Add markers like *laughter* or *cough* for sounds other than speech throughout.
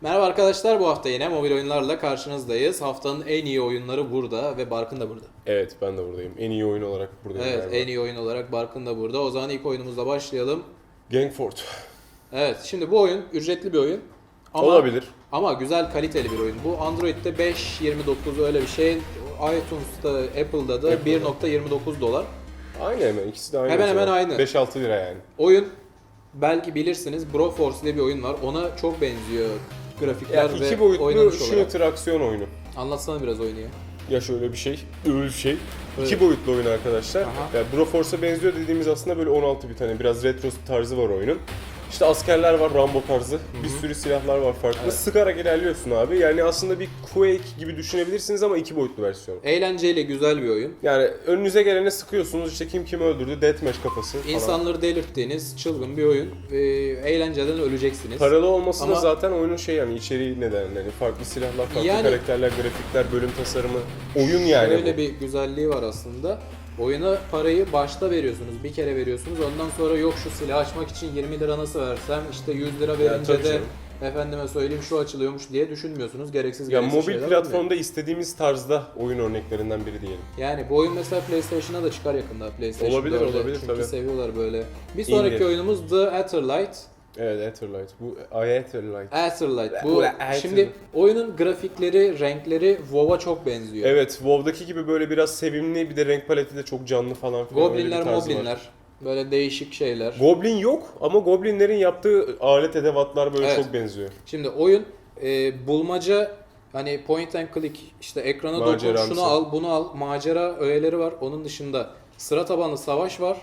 Merhaba arkadaşlar bu hafta yine mobil oyunlarla karşınızdayız. Haftanın en iyi oyunları burada ve Barkın da burada. Evet ben de buradayım. En iyi oyun olarak buradayım. Evet galiba. en iyi oyun olarak Barkın da burada. O zaman ilk oyunumuzla başlayalım. Gangfort. Evet şimdi bu oyun ücretli bir oyun. Ama, Olabilir. Ama güzel kaliteli bir oyun. Bu Android'de 5.29 öyle bir şey. iTunes'ta, Apple'da da Apple'da. 1.29 dolar. Aynı hemen ikisi de aynı. Hemen hemen aynı. 5-6 lira yani. Oyun belki bilirsiniz Broforce diye bir oyun var. Ona çok benziyor grafikler Ya ve iki boyutlu oynanış olarak. shooter aksiyon oyunu. Anlatsana biraz oyunu ya. Ya şöyle bir şey, öyle bir şey. Evet. İki boyutlu oyun arkadaşlar. Aha. Ya Broforce'a benziyor dediğimiz aslında böyle 16 bit hani biraz retro tarzı var oyunun. İşte askerler var Rambo tarzı. Bir sürü silahlar var farklı. Evet. Sıkarak ilerliyorsun abi. Yani aslında bir Quake gibi düşünebilirsiniz ama iki boyutlu versiyonu. Eğlenceli, güzel bir oyun. Yani önünüze gelene sıkıyorsunuz işte kim kimi öldürdü, deathmatch kafası falan. İnsanları delirttiğiniz çılgın bir oyun. Ee, eğlenceden öleceksiniz. Paralı olması Ama- da zaten oyunun şey yani içeriği neden yani farklı silahlar, farklı Yani- karakterler, grafikler, bölüm tasarımı, oyun yani Şöyle bu. bir güzelliği var aslında. Oyuna parayı başta veriyorsunuz, bir kere veriyorsunuz. Ondan sonra yok şu silahı açmak için 20 lira nasıl versem, işte 100 lira verince tabii de canım. efendime söyleyeyim şu açılıyormuş diye düşünmüyorsunuz. Gereksiz Ya gereksiz mobil şeyler platformda istediğimiz tarzda oyun örneklerinden biri diyelim. Yani bu oyun mesela PlayStation'a da çıkar yakında. PlayStation Olabilir, 4'e. olabilir, Çünkü tabii. seviyorlar böyle. Bir sonraki İndir. oyunumuz The Etherlight. Evet, Etherlight. Bu Ay Etherlight. Etherlight. Bu Ula, Etherlight. şimdi oyunun grafikleri, renkleri WoW'a çok benziyor. Evet, WoW'daki gibi böyle biraz sevimli bir de renk paleti de çok canlı falan filan. öyle bir Goblinler, tarzı var. moblinler. Böyle değişik şeyler. Goblin yok ama goblinlerin yaptığı alet edevatlar böyle Evet. çok benziyor. Şimdi oyun e, bulmaca hani point and click işte ekrana dokun Maceramsı. şunu al bunu al macera öğeleri var. Onun dışında sıra tabanlı savaş var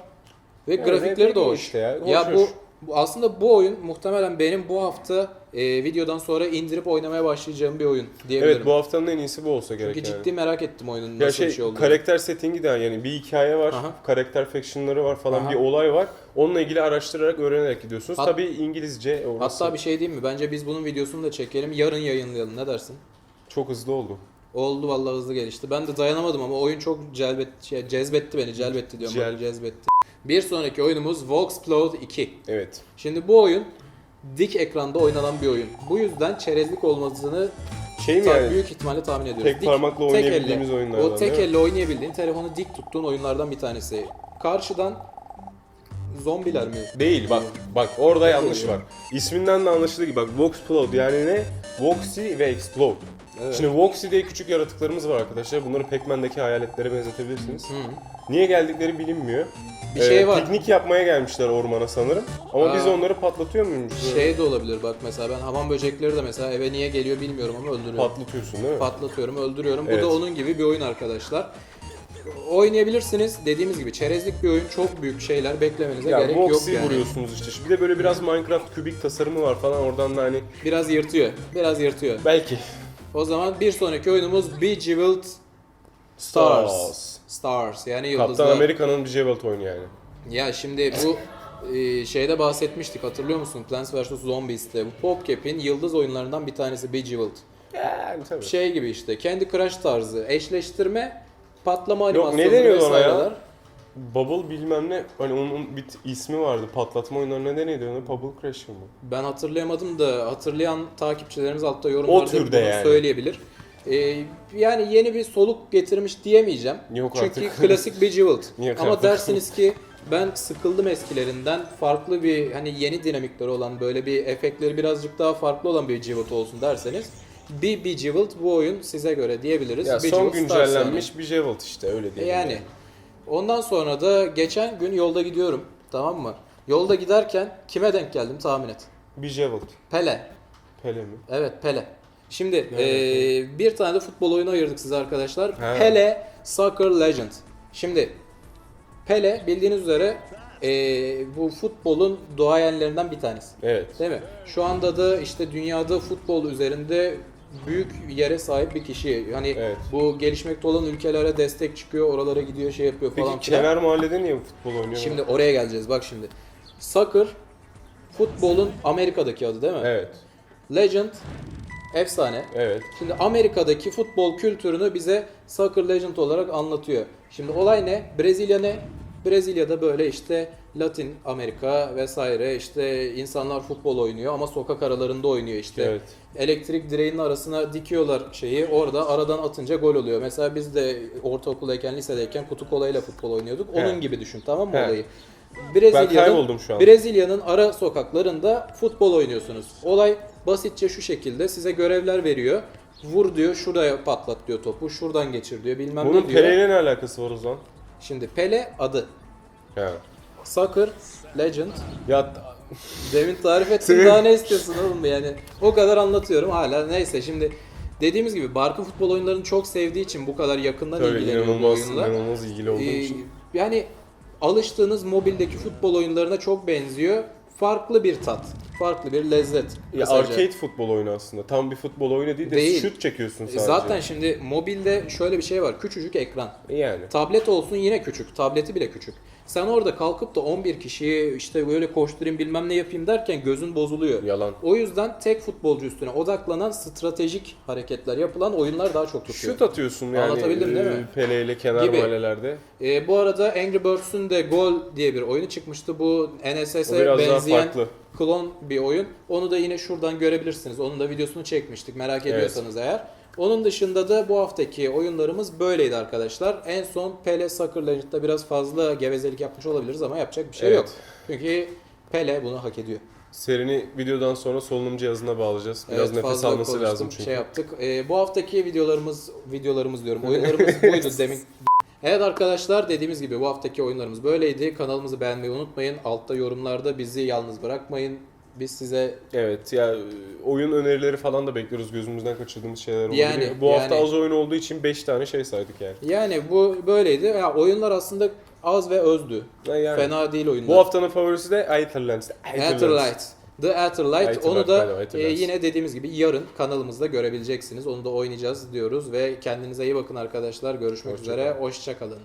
ve Yani grafikleri de hoş. işte ya, hoş, bu, hoş. Aslında bu oyun muhtemelen benim bu hafta e, videodan sonra indirip oynamaya başlayacağım bir oyun diyebilirim. Evet, bu haftanın en iyisi bu olsa gerek Çünkü yani. ciddi merak ettim oyunun Ya nasıl şey, bir şey olduğunu. karakter settingi de yani bir hikaye var, Aha. karakter factionları var falan Aha. bir olay var. Onunla ilgili araştırarak öğrenerek gidiyorsunuz. Hat- Tabii İngilizce orası Hatta bir şey diyeyim mi? Bence biz bunun videosunu da çekelim. Yarın yayınlayalım. Ne dersin? çok hızlı oldu. Oldu vallahi hızlı gelişti. Ben de dayanamadım ama oyun çok celbet, şey, cezbetti beni. Celbetti diyorum. Cel- bak, cezbetti. Bir sonraki oyunumuz Voxplode 2. Evet. Şimdi bu oyun dik ekranda oynanan bir oyun. Bu yüzden çerezlik olmasını Şey mi yani? büyük ihtimalle tahmin ediyoruz. tek parmakla tek oynayabildiğimiz elle, oyunlardan, O tek elle oynayabildiğin, telefonu dik tuttuğun oyunlardan bir tanesi. Karşıdan zombiler mi? Değil bak bak orada Ne yanlış oluyor? var. İsminden de anlaşıldığı gibi bak Voxplode yani ne? Voxy ve Explode. Evet. Şimdi Voxy diye küçük yaratıklarımız var arkadaşlar. Bunları Pac-Man'deki hayaletlere benzetebilirsiniz. Hı. Niye geldikleri bilinmiyor. Bir şey var. Piknik yapmaya gelmişler ormana sanırım. Ama biz Aa. onları patlatıyor muyuz? Şey de olabilir bak mesela ben hamam böcekleri de mesela eve niye geliyor bilmiyorum ama öldürüyorum. Patlatıyorsun değil mi? patlatıyorum, öldürüyorum. Bu Evet. da onun gibi bir oyun arkadaşlar. Oynayabilirsiniz. Dediğimiz gibi çerezlik bir oyun. Çok büyük şeyler beklemenize ya gerek yok Voxy yani. vuruyorsunuz işte. Bir de böyle biraz Minecraft kübik tasarımı var falan oradan da hani Biraz yırtıyor. Biraz yırtıyor. belki O zaman bir sonraki oyunumuz Bejeweled Stars. Stars yani yıldızlar. Kaptan Amerika'nın bir Jewelt oyunu yani. Ya şimdi bu e, şeyde bahsetmiştik hatırlıyor musun? Plants vs Zombies'te. Bu PopCap'in yıldız oyunlarından bir tanesi Bejeweled. Yani tabii. Şey gibi işte kendi Crash tarzı eşleştirme patlama Yok, ne deniyordu ona ya? vesaireler. Bubble bilmem ne hani onun bir ismi vardı patlatma oyunları ne deniyordu ona Bubble Crasher mı? Ben hatırlayamadım da hatırlayan takipçilerimiz altta yorumlarda bunu yani. söyleyebilir. Ee, yani yeni bir soluk getirmiş diyemeyeceğim. Yok Çünkü artık. *laughs* klasik Bejeweled. Yok Ama artık. dersiniz ki ben sıkıldım eskilerinden. Farklı bir hani yeni dinamikleri olan böyle bir efektleri birazcık daha farklı olan bir Bejeweled olsun derseniz bir Bejeweled bu oyun size göre diyebiliriz. Ya Bejeweled son Stars güncellenmiş bir Jewelt işte öyle yani. diyelim. Yani ondan sonra da geçen gün yolda gidiyorum tamam mı? Yolda giderken kime denk geldim tahmin et. Bir Jewelt. Pele. Pele mi? Evet Pele. Şimdi Evet. eee, bir tane de futbol oyunu ayırdık size arkadaşlar. He. Pele Soccer Legend. Şimdi Pele bildiğiniz üzere eee, bu futbolun doğayenlerinden bir tanesi. Evet. Değil mi? Şu anda da işte dünyada futbol üzerinde büyük yere sahip bir kişi. Hani Evet. bu gelişmekte olan ülkelere destek çıkıyor, oralara gidiyor, şey yapıyor falan Peki filan. kenar mahallede niye futbol oynuyor? Şimdi oraya geleceğiz bak şimdi. Soccer futbolun Amerika'daki adı değil mi? Evet. Legend efsane. Evet. Şimdi Amerika'daki futbol kültürünü bize Soccer Legend olarak anlatıyor. Şimdi olay ne? Brezilya ne? Brezilya'da böyle işte Latin Amerika vesaire işte insanlar futbol oynuyor ama sokak aralarında oynuyor işte. Evet. Elektrik direğinin arasına dikiyorlar şeyi orada aradan atınca gol oluyor. Mesela biz de ortaokuldayken lisedeyken kutu kolayla futbol oynuyorduk. Onun gibi düşün tamam mı He. olayı? Brezilya'nın. Brezilya'nın ara sokaklarında futbol oynuyorsunuz. Olay basitçe şu şekilde size görevler veriyor. Vur diyor, şuraya patlat diyor topu, şuradan geçir diyor, bilmem Bunun ne diyor. Pele ile ne alakası var o zaman? Şimdi Pele adı. He. Soccer Legend. Ya Demin tarif ettim daha ne istiyorsun oğlum yani. O kadar anlatıyorum hala neyse şimdi dediğimiz gibi Barkın futbol oyunlarını çok sevdiği için bu kadar yakından tabii ilgileniyor bu inanılmaz, oyunla. inanılmaz ilgili olduğum Ee, için. yani alıştığınız mobildeki futbol oyunlarına çok benziyor. Farklı bir tat, farklı bir lezzet. Ya kısaca. arcade futbol oyunu aslında. Tam bir futbol oyunu değil de Değil. şut çekiyorsun E, sadece. Zaten şimdi mobilde şöyle bir şey var. Küçücük ekran. yani. Tablet olsun yine küçük. Tableti bile küçük. Sen orada kalkıp da 11 kişiyi işte böyle koşturayım bilmem ne yapayım derken gözün bozuluyor. Yalan. O yüzden tek futbolcu üstüne odaklanan stratejik hareketler yapılan oyunlar daha çok tutuyor. Şut atıyorsun yani. Anlatabildim değil mi? e, Pele ile kenar Gibi. mahallelerde. Ee, bu arada Angry Birds'ün de Gol diye bir oyunu çıkmıştı. Bu NSS'e benzeyen klon bir oyun. Onu da yine şuradan görebilirsiniz. Onun da videosunu çekmiştik merak ediyorsanız eğer. Onun dışında da bu haftaki oyunlarımız böyleydi arkadaşlar. En son Pele Soccer Legend'da biraz fazla gevezelik yapmış olabiliriz ama yapacak bir şey Evet. yok. Çünkü Pele bunu hak ediyor. Serini videodan sonra solunum cihazına bağlayacağız. Biraz Evet, nefes alması konuştum, lazım çünkü. Şey yaptık. Ee, bu haftaki videolarımız, videolarımız diyorum, oyunlarımız *laughs* buydu demin. Evet arkadaşlar dediğimiz gibi bu haftaki oyunlarımız böyleydi. Kanalımızı beğenmeyi unutmayın. Altta yorumlarda bizi yalnız bırakmayın. Biz size Evet ya oyun önerileri falan da bekliyoruz. Gözümüzden kaçırdığımız şeyler olabilir. Yani, Bu hafta yani. az oyun olduğu için 5 tane şey saydık yani. yani bu böyleydi. Ya oyunlar aslında az ve özdü. Ha, yani. Fena değil oyunlar. Bu haftanın favorisi de Aetherlands. Etherlight. The Etherlight. Etherlight, Onu da e, yine dediğimiz gibi yarın kanalımızda görebileceksiniz. Onu da oynayacağız diyoruz ve kendinize iyi bakın arkadaşlar. Görüşmek Hoşça üzere. kalın. Hoşça kalın.